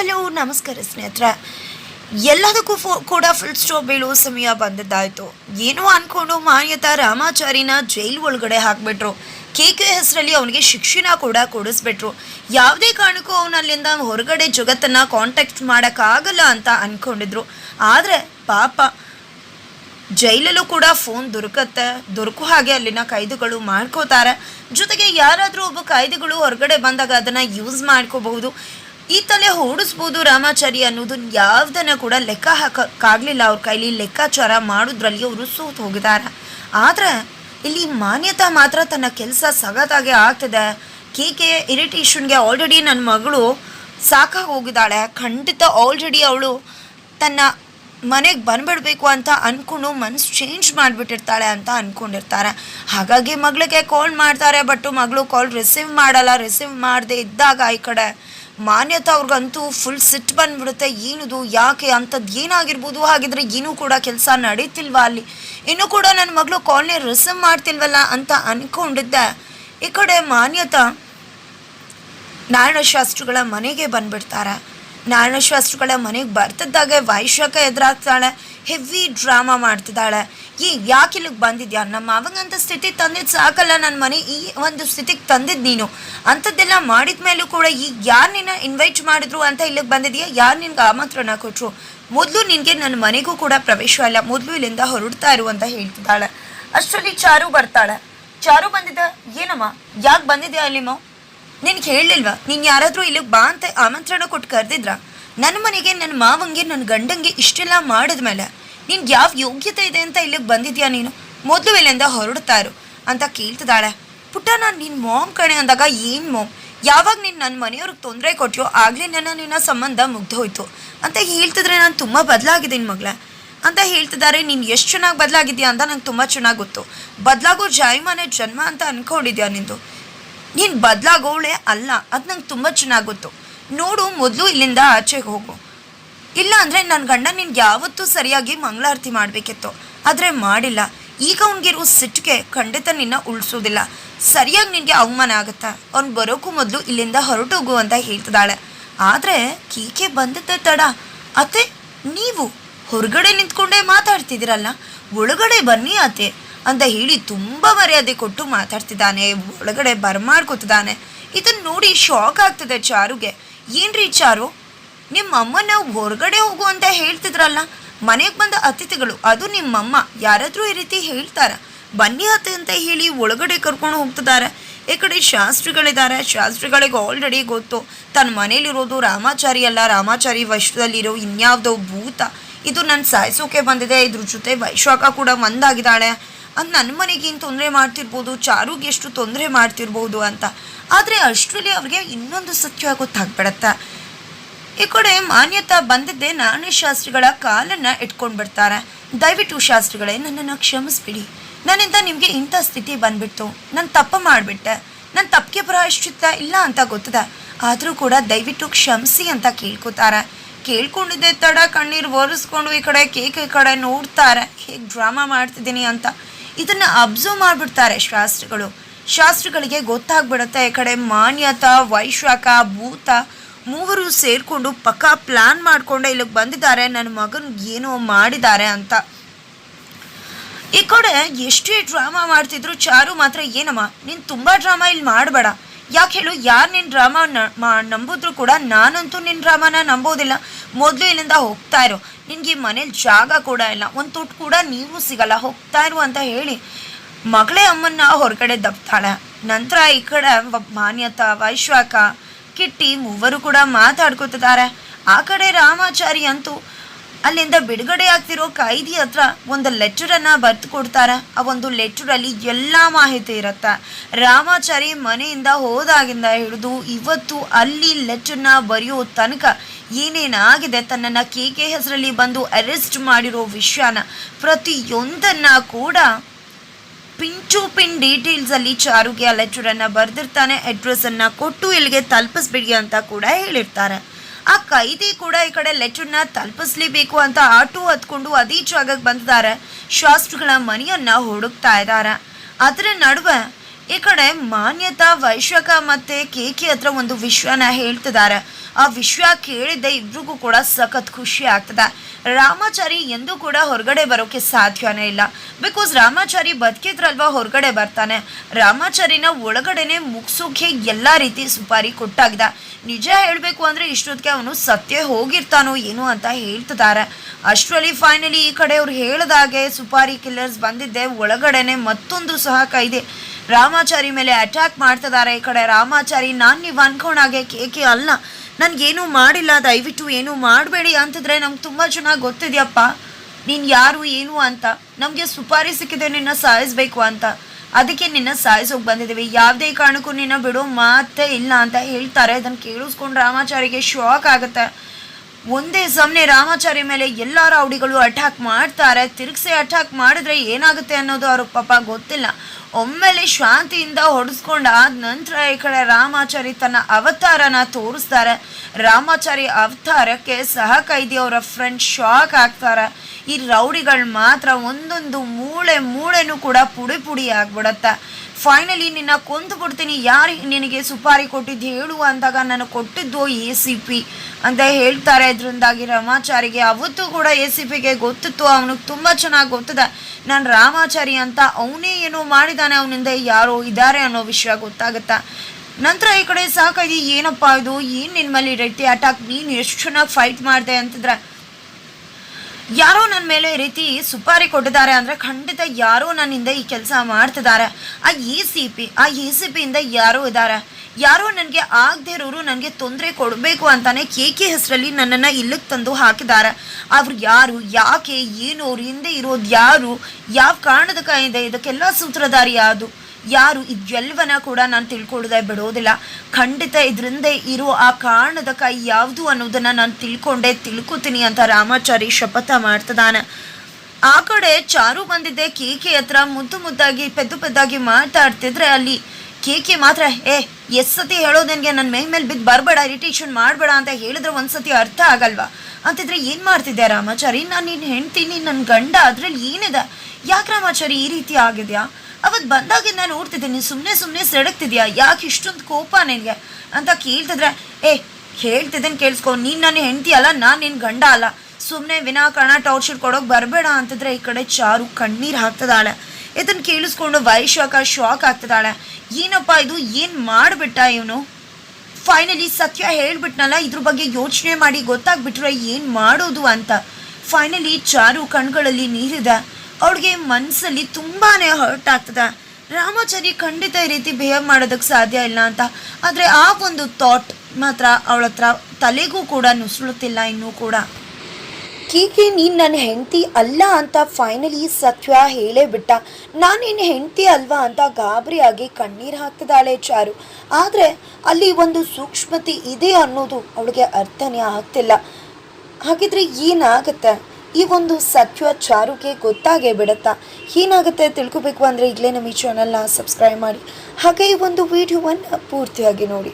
Hello, ನಮಸ್ಕಾರ ಸ್ನೇಹಿತರೆ. ಎಲ್ಲದಕ್ಕೂ ಫೋ, ಕೂಡ ಫುಲ್ ಸ್ಟಾಪ್ ಬೀಳುವ ಸಮಯ ಬಂದದ್ದಾಯಿತು. ಏನೋ ಅನ್ಕೊಂಡು ಮಾನ್ಯತಾ ರಾಮಾಚಾರಿನ ಜೈಲ್ ಒಳಗಡೆ ಹಾಕ್ಬಿಟ್ರು. ಕೆ ಕೆ ಹೆಸರಲ್ಲಿ ಅವನಿಗೆ ಶಿಕ್ಷಣ ಕೂಡ ಕೊಡಿಸ್ಬಿಟ್ರು. ಯಾವುದೇ ಕಾರಣಕ್ಕೂ ಅವನು ಅಲ್ಲಿಂದ ಹೊರಗಡೆ ಜಗತ್ತನ್ನು ಕಾಂಟ್ಯಾಕ್ಟ್ ಮಾಡೋಕ್ಕಾಗಲ್ಲ ಅಂತ ಅಂದ್ಕೊಂಡಿದ್ರು ಆದರೆ ಪಾಪ, ಜೈಲಲ್ಲೂ ಕೂಡ ಫೋನ್ ದೊರಕತ್ತೆ. ದೊರಕು ಹಾಗೆ ಅಲ್ಲಿನ ಕೈದುಗಳು ಮಾಡ್ಕೋತಾರೆ. ಜೊತೆಗೆ ಯಾರಾದರೂ ಒಬ್ಬ ಕೈದಿಗಳು ಹೊರಗಡೆ ಬಂದಾಗ ಅದನ್ನು ಯೂಸ್ ಮಾಡ್ಕೋಬಹುದು. ಈ ತಲೆ ಓಡಿಸ್ಬೋದು ರಾಮಾಚಾರಿ ಅನ್ನೋದು ಯಾವುದನ್ನು ಕೂಡ ಲೆಕ್ಕ ಹಾಕೋಕ್ಕಾಗಲಿಲ್ಲ. ಅವ್ರ ಕೈಲಿ ಲೆಕ್ಕಾಚಾರ ಮಾಡೋದ್ರಲ್ಲಿ ಅವರು ಸೋತು ಹೋಗಿದ್ದಾರೆ ಆದರೆ ಇಲ್ಲಿ ಮಾನ್ಯತಾ ಮಾತ್ರ ತನ್ನ ಕೆಲಸ ಸಗತಾಗೆ ಆಗ್ತದೆ. ಕೆ ಕೆ ಇರಿಟೇಷನ್ಗೆ ಆಲ್ರೆಡಿ ನನ್ನ ಮಗಳು ಸಾಕಾಗಿ ಹೋಗಿದ್ದಾಳೆ ಖಂಡಿತ ಆಲ್ರೆಡಿ ಅವಳು ತನ್ನ ಮನೆಗೆ ಬಂದ್ಬಿಡ್ಬೇಕು ಅಂತ ಅನ್ಕೊಂಡು ಮನಸ್ಸು ಚೇಂಜ್ ಮಾಡಿಬಿಟ್ಟಿರ್ತಾಳೆ ಅಂತ ಅನ್ಕೊಂಡಿರ್ತಾರೆ. ಹಾಗಾಗಿ ಮಗಳಿಗೆ ಕಾಲ್ ಮಾಡ್ತಾರೆ ಬಟ್ ಮಗಳು ಕಾಲ್ ರಿಸೀವ್ ಮಾಡಲ್ಲ. ರಿಸೀವ್ ಮಾಡದೆ ಇದ್ದಾಗ ಈ ಕಡೆ ಮಾನ್ಯತಾ ಅವ್ರಿಗಂತೂ ಫುಲ್ ಸಿಟ್ ಬಂದ್ಬಿಡುತ್ತೆ. ಏನಿದು, ಯಾಕೆ ಅಂಥದ್ದು ಏನಾಗಿರ್ಬೋದು? ಹಾಗಿದ್ರೆ ಏನೂ ಕೂಡ ಕೆಲಸ ನಡೀತಿಲ್ವಾ ಅಲ್ಲಿ? ಇನ್ನೂ ಕೂಡ ನನ್ನ ಮಗಳು ಕಾಲ್ನಿ ರಿಸೀವ್ ಮಾಡ್ತಿಲ್ವಲ್ಲ ಅಂತ ಅನ್ಕೊಂಡಿದ್ದೆ. ಈ ಕಡೆ ಮಾನ್ಯತಾ ನಾರಾಯಣಶಾಸ್ತ್ರಿಗಳ ಮನೆಗೆ ಬಂದ್ಬಿಡ್ತಾರೆ. ನಾರಾಯಣಶಾಸ್ತ್ರಿಗಳ ಮನೆಗೆ ಬರ್ತಿದ್ದಾಗೆ ವೈಶಾಖ ಎದುರಾಗ್ತಾಳೆ ಹೆವಿ ಡ್ರಾಮಾ ಮಾಡ್ತಿದ್ದಾಳೆ. ಈ ಯಾಕೆ ಇಲ್ಲಿಗೆ ಬಂದಿದ್ಯಾ? ನಮ್ಮ ಅವಂಗಂತ ಸ್ಥಿತಿ ತಂದಿದ್ದು ಸಾಕಲ್ಲ ನನ್ನ ಮನೆ, ಈ ಒಂದು ಸ್ಥಿತಿಗೆ ತಂದಿದ್ದು ನೀನು. ಅಂಥದ್ದೆಲ್ಲ ಮಾಡಿದ ಮೇಲೂ ಕೂಡ ಈಗ ಯಾರು ನಿನ್ನ ಇನ್ವೈಟ್ ಮಾಡಿದ್ರು ಅಂತ ಇಲ್ಲಿಗೆ ಬಂದಿದ್ಯಾ? ಯಾರು ನಿನ್ಗೆ ಆಮಂತ್ರಣ ಕೊಟ್ಟರು ಮೊದಲು ನಿನಗೆ ನನ್ನ ಮನೆಗೂ ಕೂಡ ಪ್ರವೇಶ ಇಲ್ಲ. ಮೊದಲು ಇಲ್ಲಿಂದ ಹೊರಡ್ತಾ ಇರು ಅಂತ ಹೇಳ್ತಿದ್ದಾಳೆ. ಅಷ್ಟರಲ್ಲಿ ಚಾರು ಬರ್ತಾಳೆ. ಚಾರು ಬಂದಿದ್ದ, ಏನಮ್ಮ? ಯಾಕೆ ಬಂದಿದ್ಯಾ ಅಲ್ಲಿಮ್ಮ ನಿನ್ಗೆ ಹೇಳಲಿಲ್ವಾ ನೀನು ಯಾರಾದರೂ ಇಲ್ಲಿಗೆ ಬಾ ಅಂತ ಆಮಂತ್ರಣ ಕೊಟ್ಟು ಕರೆದಿದ್ರ? ನನ್ನ ಮನೆಗೆ ನನ್ನ ಮಾವಂಗೆ ನನ್ನ ಗಂಡಂಗೆ ಇಷ್ಟೆಲ್ಲ ಮಾಡಿದ್ಮೇಲೆ ನಿನ್ಗೆ ಯಾವ ಯೋಗ್ಯತೆ ಇದೆ ಅಂತ ಇಲ್ಲಿಗೆ ಬಂದಿದ್ಯಾ ನೀನು? ಮೊದಲು ಇಲ್ಲಿಂದ ಹೊರಡ್ತಾರು ಅಂತ ಕೇಳ್ತಿದ್ದಾಳೆ. ಪುಟ್ಟ, ನಾನು ನಿನ್ನ ಮಾಮ್ ಕಣೆ ಅಂದಾಗ ಏನು ಮಾಮ್? ಯಾವಾಗ ನೀನು ನನ್ನ ಮನೆಯವ್ರಿಗೆ ತೊಂದರೆ ಕೊಟ್ಟಿಯೋ ಆಗಲೇ ನನ್ನ, ನಿನ್ನ ಸಂಬಂಧ ಮುಗ್ದೋಯ್ತು ಅಂತ ಹೇಳ್ತಿದ್ರೆ ನಾನು ತುಂಬ ಬದಲಾಗಿದ್ದೀನಿ ಮಗಳೇ ಅಂತ ಹೇಳ್ತಿದ್ದಾರೆ. ನೀನು ಎಷ್ಟು ಚೆನ್ನಾಗಿ ಬದಲಾಗಿದ್ಯಾ ಅಂತ ನಂಗೆ ತುಂಬ ಚೆನ್ನಾಗಿ ಗೊತ್ತು. ಬದಲಾಗೋ ಜಾಯಮಾನೆ ಜನ್ಮ ಅಂತ ಅನ್ಕೊಂಡಿದ್ಯಾ ನಿಂದು? ನೀನು ಬದಲಾಗೋಳೆ ಅಲ್ಲ. ಅದು ನಂಗೆ ತುಂಬ ಚೆನ್ನಾಗಿ ಗೊತ್ತು. ನೋಡು, ಮೊದಲು ಇಲ್ಲಿಂದ ಆಚೆಗೆ ಹೋಗು. ಇಲ್ಲ ಅಂದರೆ ನನ್ನ ಗಂಡ ನಿನ್ಗೆ ಯಾವತ್ತೂ ಸರಿಯಾಗಿ ಮಂಗಳಾರತಿ ಮಾಡಬೇಕಿತ್ತು. ಆದರೆ ಮಾಡಿಲ್ಲ. ಈಗ ಅವ್ನಿಗಿರೋ ಸಿಟ್ಟಿಗೆ ಖಂಡಿತ ನಿನ್ನ ಉಳಿಸೋದಿಲ್ಲ. ಸರಿಯಾಗಿ ನಿನಗೆ ಅವಮಾನ ಆಗುತ್ತಾ? ಅವ್ನು ಬರೋಕ್ಕೂ ಮೊದಲು ಇಲ್ಲಿಂದ ಹೊರಟೋಗು ಅಂತ ಹೇಳ್ತಿದ್ದಾಳೆ. ಆದರೆ ಕೀಕೆ ಬಂದಿದ್ದ ತಡ. ಅತ್ತೆ, ನೀವು ಹೊರಗಡೆ ನಿಂತ್ಕೊಂಡೇ ಮಾತಾಡ್ತಿದ್ದೀರಲ್ಲ? ಒಳಗಡೆ ಬನ್ನಿ ಅತ್ತೆ. ಅಂತ ಹೇಳಿ ತುಂಬ ಮರ್ಯಾದೆ ಕೊಟ್ಟು ಮಾತಾಡ್ತಿದ್ದಾನೆ, ಒಳಗಡೆ ಬರ್ಮಾಡ್ಕೊತಿದ್ದಾನೆ. ಇದನ್ನ ನೋಡಿ ಶಾಕ್ ಆಗ್ತದೆ ಚಾರುಗೆ. ಏನ್ರಿ ಚಾರು? ನಿಮ್ಮ ಅಮ್ಮನ ಹೊರಗಡೆ ಹೋಗು ಅಂತ ಹೇಳ್ತಿದ್ರಲ್ಲ? ಮನೆಗೆ ಬಂದ ಅತಿಥಿಗಳು, ಅದು ನಿಮ್ಮಮ್ಮ. ಯಾರಾದರೂ ಈ ರೀತಿ ಹೇಳ್ತಾರ? ಬನ್ನಿ ಅತ್ತೆ ಅಂತ ಹೇಳಿ ಒಳಗಡೆ ಕರ್ಕೊಂಡು ಹೋಗ್ತಿದ್ದಾರೆ. ಈ ಕಡೆ ಶಾಸ್ತ್ರಿಗಳಿದ್ದಾರೆ. ಶಾಸ್ತ್ರಿಗಳಿಗೆ ಆಲ್ರೆಡಿ ಗೊತ್ತು. ತನ್ನ ಮನೇಲಿರೋದು ರಾಮಾಚಾರಿ ಅಲ್ಲ. ರಾಮಾಚಾರಿ ವಶದಲ್ಲಿರೋ ಇನ್ಯಾವುದೋ ಭೂತ. ಇದು ನನ್ನ ಸಾಯಿಸೋಕೆ ಬಂದಿದೆ. ಇದ್ರ ಜೊತೆ ವೈಶಾಖ ಕೂಡ ಒಂದಾಗಿದ್ದಾಳೆ. ಅದು ನನ್ನ ಮನೆಗೇನು ತೊಂದರೆ ಮಾಡ್ತಿರ್ಬೋದು, ಚಾರುಗೆ ಎಷ್ಟು ತೊಂದರೆ ಮಾಡ್ತಿರ್ಬೋದು ಅಂತ. ಆದರೆ ಅಷ್ಟರಲ್ಲಿ ಅವ್ರಿಗೆ ಇನ್ನೊಂದು ಸತ್ಯ ಗೊತ್ತಾಗ್ಬಿಡತ್ತೆ. ಈ ಕಡೆ ಮಾನ್ಯತಾ ಬಂದಿದ್ದೆ ನಾನೇ ಶಾಸ್ತ್ರಿಗಳ ಕಾಲನ್ನು ಇಟ್ಕೊಂಡು ಬಿಡ್ತಾರೆ. ದಯವಿಟ್ಟು ಶಾಸ್ತ್ರಿಗಳೇ, ನನ್ನನ್ನು ಕ್ಷಮಿಸ್ಬಿಡಿ. ನನ್ನಿಂದ ನಿಮಗೆ ಇಂಥ ಸ್ಥಿತಿ ಬಂದ್ಬಿಡ್ತು. ನಾನು ತಪ್ಪು ಮಾಡಿಬಿಟ್ಟೆ. ನನ್ನ ತಪ್ಪಿಗೆ ಪ್ರಾಯಶ್ಚಿತ್ತ ಇಲ್ಲ ಅಂತ ಗೊತ್ತದ. ಆದರೂ ಕೂಡ ದಯವಿಟ್ಟು ಕ್ಷಮಿಸಿ ಅಂತ ಕೇಳ್ಕೊತಾರೆ. ಕೇಳ್ಕೊಂಡಿದ್ದೆ ತಡ, ಕಣ್ಣೀರು ಒರೆಸ್ಕೊಂಡು ಈ ಕಡೆ ಕೇಕ್ ಈ ಕಡೆ ನೋಡ್ತಾರೆ. ಹೇಗೆ ಡ್ರಾಮಾ ಮಾಡ್ತಿದ್ದೀನಿ ಅಂತ. ಇದನ್ನು ಅಬ್ಸರ್ವ್ ಮಾಡಿಬಿಡ್ತಾರೆ ಶಾಸ್ತ್ರಗಳು. ಶಾಸ್ತ್ರಗಳಿಗೆ ಗೊತ್ತಾಗ್ಬಿಡುತ್ತೆ. ಈ ಕಡೆ ಮಾನ್ಯತ, ವೈಶಾಖ, ಭೂತ ಮೂವರು ಸೇರಿಕೊಂಡು ಪಕ್ಕಾ ಪ್ಲಾನ್ ಮಾಡಿಕೊಂಡು ಇಲ್ಲಿಗೆ ಬಂದಿದ್ದಾರೆ. ನನ್ನ ಮಗನಿಗೆ ಏನೋ ಮಾಡಿದ್ದಾರೆ ಅಂತ. ಈ ಕಡೆ ಎಷ್ಟೇ ಡ್ರಾಮಾ ಮಾಡ್ತಿದ್ರು ಚಾರು ಮಾತ್ರ ಏನಮ್ಮ? ನೀನು ತುಂಬ ಡ್ರಾಮಾ ಇಲ್ಲಿ ಮಾಡಬೇಡ. ಯಾಕೆ ಹೇಳು, ಯಾರು ನಿನ್ನ ಡ್ರಾಮಾ ನಂಬಿದ್ರು ಕೂಡ ನಾನಂತೂ ನಿನ್ನ ಡ್ರಾಮಾನ ನಂಬೋದಿಲ್ಲ ಮೊದಲು ಇಲ್ಲಿಂದ ಹೋಗ್ತಾ ಇರು. ನಿನಗೆ ಮನೇಲಿ ಜಾಗ ಕೂಡ ಇಲ್ಲ. ಒಂದು ತುಟ್ಟು ಕೂಡ ನೀವು ಸಿಗಲ್ಲ. ಹೋಗ್ತಾ ಇರು ಅಂತ ಹೇಳಿ ಮಗಳೇ ಅಮ್ಮನ್ನ ಹೊರಗಡೆ ದಬ್ತಾಳೆ. ನಂತರ ಈ ಕಡೆ ಮಾನ್ಯತಾ, ವೈಶ್ವಾಕ, ಕಿಟ್ಟಿ ಮೂವರು ಕೂಡ ಮಾತಾಡ್ಕೊತಿದ್ದಾರೆ. ಆ ಕಡೆ ರಾಮಾಚಾರಿ ಅಂತೂ ಅಲ್ಲಿಂದ ಬಿಡುಗಡೆ ಆಗ್ತಿರೋ ಕೈದಿ ಹತ್ರ ಒಂದು ಲೆಟರನ್ನು ಬರೆದು ಕೊಡ್ತಾರೆ. ಆ ಒಂದು ಲೆಟರಲ್ಲಿ ಎಲ್ಲ ಮಾಹಿತಿ ಇರುತ್ತೆ. ರಾಮಾಚಾರಿ ಮನೆಯಿಂದ ಹೋದಾಗಿಂದ ಹಿಡಿದು ಇವತ್ತು ಅಲ್ಲಿ ಲೆಟರ್ನ ಬರೆಯೋ ತನಕ ಏನೇನಾಗಿದೆ, ತನ್ನನ್ನು ಕೆ ಕೆ ಹೆಸರಲ್ಲಿ ಬಂದು ಅರೆಸ್ಟ್ ಮಾಡಿರೋ ವಿಷಯನ ಪ್ರತಿಯೊಂದನ್ನ ಕೂಡ ಪಿಂಚು ಪಿನ್ ಡೀಟೇಲ್ಸ್ ಅಲ್ಲಿ ಚಾರುಗೆ ಆ ಲೆಟರ್ ಅನ್ನ ಬರೆದಿರ್ತಾನೆ ಅಡ್ರೆಸ್ ಅನ್ನ ಕೊಟ್ಟು ಇಲ್ಲಿಗೆ ತಲುಪಿಸ್ಬಿಡಿ ಅಂತ ಕೂಡ ಹೇಳಿರ್ತಾರೆ. ಆ ಕೈದಿ ಕೂಡ ಈ ಕಡೆ ಲೆಟರ್ನ ತಲುಪಿಸ್ಲೇಬೇಕು ಅಂತ ಆಟೋ ಹತ್ಕೊಂಡು ಅದೇ ಜಾಗಕ್ಕೆ ಬಂದಿದ್ದಾರೆ. ಶಾಸ್ತ್ರಗಳ ಮನೆಯನ್ನ ಹುಡುಕ್ತಾ ಇದ್ದಾರೆ. ಅದರ ನಡುವೆ ಈ ಕಡೆ ಮಾನ್ಯತಾ, ವೈಶ್ವಕ ಮತ್ತೆ ಕೇಕಿ ಹತ್ರ ಒಂದು ವಿಶ್ವನ ಹೇಳ್ತಿದ್ದಾರೆ. ಆ ವಿಶ್ವ ಕೇಳಿದ್ದೆ ಇಬ್ರಿಗೂ ಕೂಡ ಸಖತ್ ಖುಷಿ ಆಗ್ತದೆ. ರಾಮಾಚಾರಿ ಎಂದೂ ಕೂಡ ಹೊರಗಡೆ ಬರೋಕೆ ಸಾಧ್ಯನೇ ಇಲ್ಲ. ಬಿಕಾಸ್ ರಾಮಾಚಾರಿ ಬದುಕಿದ್ರಲ್ವಾ ಹೊರಗಡೆ ಬರ್ತಾನೆ. ರಾಮಾಚಾರಿನ ಒಳಗಡೆನೆ ಮುಗಿಸೋಕೆ ಎಲ್ಲ ರೀತಿ ಸುಪಾರಿ ಕೊಟ್ಟಾಗಿದೆ. ನಿಜ ಹೇಳಬೇಕು ಅಂದರೆ ಇಷ್ಟೊತ್ತಿಗೆ ಅವನು ಸತ್ಯ ಹೋಗಿರ್ತಾನೋ ಏನೋ ಅಂತ ಹೇಳ್ತಿದ್ದಾರೆ. ಅಷ್ಟರಲ್ಲಿ ಫೈನಲಿ ಈ ಕಡೆ ಅವ್ರು ಹೇಳಿದಾಗೆ ಸುಪಾರಿ ಕಿಲ್ಲರ್ಸ್ ಬಂದಿದ್ದೆ ಒಳಗಡೆನೆ ಮತ್ತೊಂದು ಸಹ ಕೈದೆ ರಾಮಾಚಾರಿ ಮೇಲೆ ಅಟ್ಯಾಕ್ ಮಾಡ್ತಿದ್ದಾರೆ. ಈ ಕಡೆ ರಾಮಾಚಾರಿ, ನಾನು ನೀವು ಅನ್ಕೊಂಡಾಗೆ ಕೇಕೆ ಅಲ್ಲ? ನನಗೇನು ಮಾಡಿಲ್ಲ, ದಯವಿಟ್ಟು ಏನು ಮಾಡಬೇಡಿ ಅಂತಿದ್ರೆ ನಮ್ಗೆ ತುಂಬ ಚೆನ್ನಾಗಿ ಗೊತ್ತಿದೆಯಪ್ಪ. ನೀನು ಯಾರು, ಏನು ಅಂತ. ನಮಗೆ ಸುಪಾರಿ ಸಿಕ್ಕಿದೆ, ನಿನ್ನ ಸಾಯಿಸ್ಬೇಕು ಅಂತ. ಅದಕ್ಕೆ ನಿನ್ನ ಸಾಯಿಸೋಗಿ ಬಂದಿದ್ದೀವಿ. ಯಾವುದೇ ಕಾರಣಕ್ಕೂ ನಿನ್ನ ಬಿಡೋ ಮಾತೇ ಇಲ್ಲ ಅಂತ ಹೇಳ್ತಾರೆ. ಅದನ್ನು ಕೇಳಿಸ್ಕೊಂಡು ರಾಮಾಚಾರಿಗೆ ಶಾಕ್ ಆಗುತ್ತೆ. ಒಂದೇ ಸಮನೆ ರಾಮಾಚಾರಿ ಮೇಲೆ ಎಲ್ಲ ರೌಡಿಗಳು ಅಟ್ಯಾಕ್ ಮಾಡ್ತಾರೆ. ತಿರುಗಿಸಿ ಅಟ್ಯಾಕ್ ಮಾಡಿದ್ರೆ ಏನಾಗುತ್ತೆ ಅನ್ನೋದು ಅವ್ರ ಪಾಪ ಗೊತ್ತಿಲ್ಲ. ಒಮ್ಮೆಲೆ ಶಾಂತಿಯಿಂದ ಹೊಡೆಸ್ಕೊಂಡಾದ ನಂತರ ಈ ಕಡೆ ರಾಮಾಚಾರಿ ತನ್ನ ಅವತಾರನ ತೋರಿಸ್ತಾರೆ. ರಾಮಾಚಾರಿ ಅವತಾರಕ್ಕೆ ಸಹ ಕೈದಿ ಅವರ ಫ್ರೆಂಡ್ ಶಾಕ್ ಆಗ್ತಾರೆ. ಈ ರೌಡಿಗಳು ಮಾತ್ರ ಒಂದೊಂದು ಮೂಳೆ ಮೂಳೆನೂ ಕೂಡ ಪುಡಿ ಪುಡಿ ಆಗ್ಬಿಡತ್ತೆ. ಫೈನಲಿ ನಿನ್ನ ಕೊಂದು ಬಿಡ್ತೀನಿ. ಯಾರು ನಿನಗೆ ಸುಪಾರಿ ಕೊಟ್ಟಿದ್ದು ಹೇಳು ಅಂದಾಗ ನಾನು ಕೊಟ್ಟಿದ್ದು ಎ ಸಿ ಪಿ ಅಂತ ಹೇಳ್ತಾರೆ. ಇದರಿಂದಾಗಿ ರಾಮಾಚಾರಿಗೆ ಅವತ್ತು ಕೂಡ ಎ ಸಿ ಪಿಗೆ ಗೊತ್ತಿತ್ತು. ಅವನಿಗೆ ತುಂಬ ಚೆನ್ನಾಗಿ ಗೊತ್ತಿದೆ. ನಾನು ರಾಮಾಚಾರಿ ಅಂತ ಅವನೇ ಏನೋ ಮಾಡಿದಾನೆ ಅವನಿಂದ ಯಾರೋ ಇದ್ದಾರೆ ಅನ್ನೋ ವಿಷಯ ಗೊತ್ತಾಗುತ್ತೆ? ನಂತರ ಈ ಕಡೆ ಸಾಕಾಗಿ ಏನಪ್ಪ ಇದು? ಏನು ಈ ರೀತಿ ಅಟ್ಯಾಕ್ ನೀನು ಎಷ್ಟು ಚೆನ್ನಾಗಿ ಫೈಟ್ ಮಾಡಿದೆ ಅಂತಿದ್ರೆ? ಯಾರೋ ನನ್ನ ಮೇಲೆ ಈ ರೀತಿ ಸುಪಾರಿ ಕೊಟ್ಟಿದ್ದಾರೆ ಅಂದರೆ ಖಂಡಿತ ಯಾರೋ ನನ್ನಿಂದ ಈ ಕೆಲಸ ಮಾಡ್ತಿದ್ದಾರೆ. ಆ ಇ ಸಿ ಪಿ ಆ ಇ ಸಿ ಪಿಯಿಂದ ಯಾರೋ ಇದ್ದಾರೆ. ಯಾರೋ ನನಗೆ ಆಗದೆ ಇರೋರು ನನಗೆ ತೊಂದರೆ ಕೊಡಬೇಕು ಅಂತಾನೆ ಕೆ ಹೆಸರಲ್ಲಿ ನನ್ನನ್ನು ಇಲ್ಲಿಗೆ ತಂದು ಹಾಕಿದ್ದಾರೆ. ಅವ್ರು ಯಾರು, ಯಾಕೆ, ಏನು, ಅವ್ರ ಹಿಂದೆ ಇರೋದು ಯಾರು, ಯಾವ ಕಾರಣದ ಇದೆ, ಇದಕ್ಕೆಲ್ಲ ಸೂತ್ರಧಾರಿ ಯಾವುದು? ಯಾರು ಇದೆಲ್ಲವನ್ನ ಕೂಡ ನಾನು ತಿಳ್ಕೊಳ್ಳದೆ ಬಿಡೋದಿಲ್ಲ. ಖಂಡಿತ ಇದರಿಂದ ಇರೋ ಆ ಕಾರಣದ ಕೈ ಯಾವುದು ಅನ್ನೋದನ್ನ ನಾನು ತಿಳ್ಕೊಂಡೆ, ತಿಳ್ಕೊತೀನಿ ಅಂತ ರಾಮಾಚಾರಿ ಶಪಥ ಮಾಡ್ತಿದ್ದಾನೆ. ಆ ಕಡೆ ಚಾರು ಬಂದಿದ್ದೆ, ಕೇಕೆ ಹತ್ರ ಮುದ್ದು ಮುದ್ದಾಗಿ, ಪೆದ್ದು ಪೆದ್ದಾಗಿ ಮಾತಾಡ್ತಿದ್ರೆ ಅಲ್ಲಿ ಕೇಕೆ ಮಾತ್ರ, ಏ ಎಸ್ ಸತಿ ಹೇಳೋದು ನನಗೆ ನನ್ನ ಮೈ ಮೇಲೆ ಬಿದ್ದು ಬರಬೇಡ ಇರಿಟೇಷನ್ ಮಾಡಬೇಡ ಅಂತ ಹೇಳಿದ್ರೆ ಒಂದ್ಸತಿ ಅರ್ಥ ಆಗಲ್ವಾ? ಅಂತಿದ್ರೆ ಏನು ಮಾಡ್ತಿದ್ದೆ ರಾಮಾಚಾರಿ? ನಾನು ನಿನ್ನ ಹೆಂಡ್ತೀನಿ ನನ್ನ ಗಂಡ ಅದ್ರಲ್ಲಿ ಏನಿದೆ? ಯಾಕೆ ರಾಮಾಚಾರಿ ಈ ರೀತಿ ಆಗಿದೆಯಾ? ಅವತ್ತು ಬಂದಾಗಿಂದ ನೀನು ಸುಮ್ಮನೆ ಸುಮ್ಮನೆ ಸೆಡಗ್ತಿದ್ಯಾ? ಯಾಕೆ ಇಷ್ಟೊಂದು ಕೋಪ ನಿನಗೆ? ಅಂತ ಕೇಳ್ತಿದ್ರೆ, ಏ ಹೇಳ್ತಿದ್ದೇನೆ ಕೇಳಿಸ್ಕೊ. ನೀನು ನನ್ನ ಹೆಂಡತಿ ಅಲ್ಲ, ನಾನು ನಿನ್ನ ಗಂಡ ಅಲ್ಲ. ಸುಮ್ಮನೆ ವಿನಾಕಾರಣ ಟಾರ್ಚರ್ ಕೊಡೋಕೆ ಬರಬೇಡ ಅಂತಿದ್ರೆ ಈ ಕಡೆ ಚಾರು ಕಣ್ಣೀರು ಹಾಕ್ತದಾಳೆ ಇದನ್ನು ಕೇಳಿಸ್ಕೊಂಡು ವೈಶಾಖ ಶಾಕ್ ಆಗ್ತದಾಳೆ ಏನಪ್ಪ ಇದು? ಏನು ಮಾಡಿಬಿಟ್ಟ ಇವನು? ಫೈನಲಿ ಸತ್ಯ ಹೇಳ್ಬಿಟ್ನಲ್ಲ, ಇದ್ರ ಬಗ್ಗೆ ಯೋಚನೆ ಮಾಡಿ ಗೊತ್ತಾಗ್ಬಿಟ್ರೆ ಏನು ಮಾಡೋದು ಅಂತ. ಫೈನಲಿ ಚಾರು ಕಣ್ಗಳಲ್ಲಿ ನೀರಿದೆ. ಅವಳಿಗೆ ಮನಸ್ಸಲ್ಲಿ ತುಂಬಾನೇ ಹರ್ಟ್ ಆಗ್ತದೆ. ರಾಮಾಚಾರಿ ಖಂಡಿತ ಈ ರೀತಿ ಬಿಹೇವ್ ಮಾಡೋದಕ್ಕೆ ಸಾಧ್ಯ ಇಲ್ಲ ಅಂತ. ಆದರೆ ಆ ಒಂದು ಥಾಟ್ ಮಾತ್ರ ಅವಳ ಹತ್ರ ತಲೆಗೂ ಕೂಡ ನುಸುಳುತ್ತಿಲ್ಲ ಇನ್ನೂ ಕೂಡ. ಕೀಕೆ ನೀನು ನನ್ನ ಹೆಂಡತಿ ಅಲ್ಲ ಅಂತ ಫೈನಲಿ ಸತ್ಯ ಹೇಳೇ ಬಿಟ್ಟ. ನಾನು ನಿನ್ನ ಹೆಂಡತಿ ಅಲ್ವಾ ಅಂತ ಗಾಬರಿಯಾಗಿ ಕಣ್ಣೀರು ಹಾಕ್ತಿದ್ದಾಳೆ ಚಾರು. ಆದರೆ ಅಲ್ಲಿ ಒಂದು ಸೂಕ್ಷ್ಮತೆ ಇದೆ ಅನ್ನೋದು ಅವಳಿಗೆ ಅರ್ಥನೇ ಆಗ್ತಿಲ್ಲ. ಹಾಗಿದ್ರೆ ಏನಾಗುತ್ತೆ? ಈ ಒಂದು ಸತ್ಯ ಚಾರುಗೆ ಗೊತ್ತಾಗೇ ಬಿಡುತ್ತಾ. ಏನಾಗುತ್ತೆ ತಿಳ್ಕೊಬೇಕು ಅಂದರೆ ಈಗಲೇ ನಮ್ಮ ಈ ಚಾನಲ್ನ ಸಬ್ಸ್ಕ್ರೈಬ್ ಮಾಡಿ. ಹಾಗೆ ಈ ಒಂದು ವಿಡಿಯೋವನ್ನು ಪೂರ್ತಿಯಾಗಿ ನೋಡಿ.